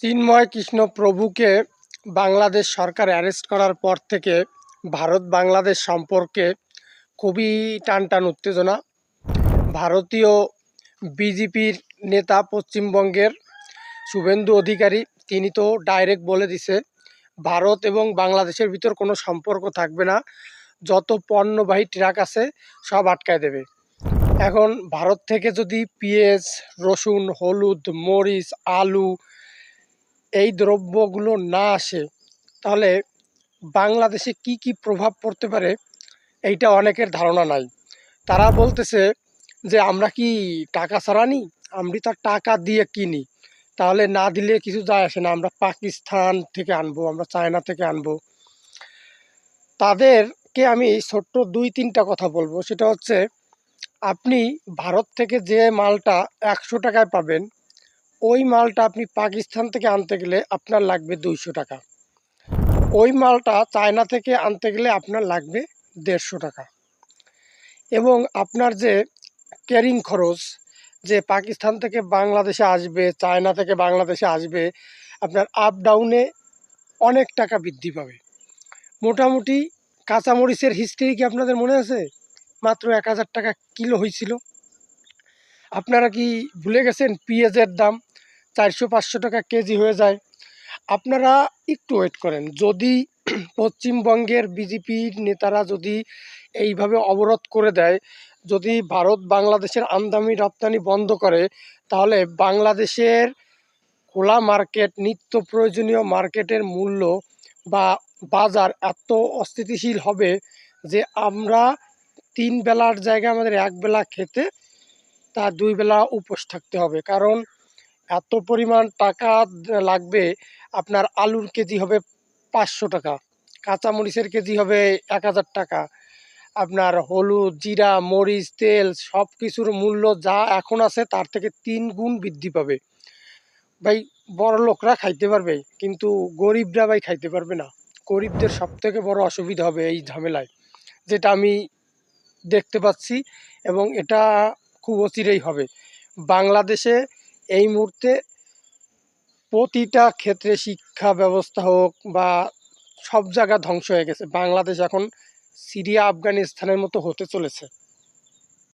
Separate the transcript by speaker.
Speaker 1: চিন্ময় কৃষ্ণ প্রভুকে বাংলাদেশ সরকার অ্যারেস্ট করার পর থেকে ভারত বাংলাদেশ সম্পর্কে খুবই টান টান উত্তেজনা। ভারতীয় বিজেপির নেতা পশ্চিমবঙ্গের শুভেন্দু অধিকারী, তিনি তো ডাইরেক্ট বলে দিছে, ভারত এবং বাংলাদেশের ভিতর কোনো সম্পর্ক থাকবে না, যত পণ্যবাহী ট্রাক আছে সব আটকায় দেবে। এখন ভারত থেকে যদি পেঁয়াজ, রসুন, হলুদ, মরিচ, আলু এই দ্রব্যগুলো না আসে, তাহলে বাংলাদেশে কি কি প্রভাব পড়তে পারে এইটা অনেকের ধারণা নাই। তারা বলতেছে যে, আমরা কি টাকা ছাড়া নিই আমরা তো টাকা দিয়ে কিনি তাহলে না দিলে কিছু যায় আসে না, আমরা পাকিস্তান থেকে আনব, আমরা চায়না থেকে আনব। তাদেরকে আমি ছোট্ট দুই তিনটা কথা বলব। সেটা হচ্ছে, আপনি ভারত থেকে যে মালটা একশো টাকায় পাবেন ওই মালটা আপনি পাকিস্তান থেকে আনতে গেলে আপনার লাগবে দুইশো টাকা। ওই মালটা চায়না থেকে আনতে গেলে আপনার লাগবে দেড়শো টাকা। এবং আপনার যে ক্যারিং খরচ, যে পাকিস্তান থেকে বাংলাদেশে আসবে, চায়না থেকে বাংলাদেশে আসবে, আপনার আপ ডাউনে অনেক টাকা বৃদ্ধি পাবে। মোটামুটি কাঁচামরিচের হিস্ট্রি কি আপনাদের মনে আছে? মাত্র এক হাজার টাকা কিলো হয়েছিল। আপনারা কি ভুলে গেছেন পেঁয়াজের দাম? চারশো, পাঁচশো টাকা কেজি হয়ে যায়। আপনারা একটু ওয়েট করেন। যদি পশ্চিমবঙ্গের বিজেপির নেতারা যদি এইভাবে অবরোধ করে দেয়, যদি ভারত বাংলাদেশের আমদানি রপ্তানি বন্ধ করে, তাহলে বাংলাদেশের খোলা মার্কেট, নিত্য প্রয়োজনীয় মার্কেটের মূল্য বা বাজার এত অস্থিতিশীল হবে যে আমরা তিন বেলার জায়গায় আমাদের এক বেলা খেতে তা দুই বেলা উপোস থাকতে হবে। কারণ এত পরিমাণ টাকা লাগবে, আপনার আলুর কেজি হবে পাঁচশো টাকা, কাঁচামরিচের কেজি হবে এক হাজার টাকা। আপনার হলুদ, জিরা, মরিচ, তেল সব কিছুর মূল্য যা এখন আছে তার থেকে তিন গুণ বৃদ্ধি পাবে। ভাই, বড় লোকরা খাইতে পারবে, কিন্তু গরিবরা ভাই খাইতে পারবে না। গরিবদের সব থেকে বড় অসুবিধা হবে এই ঝামেলায়, যেটা আমি দেখতে পাচ্ছি এবং এটা খুব অচিরেই হবে। বাংলাদেশে এই মুহূর্তে প্রতিটা ক্ষেত্রে শিক্ষা ব্যবস্থা হোক বা সব জায়গা ধ্বংস হয়ে গেছে। বাংলাদেশ এখন সিরিয়া, আফগানিস্তানের মতো হতে চলেছে।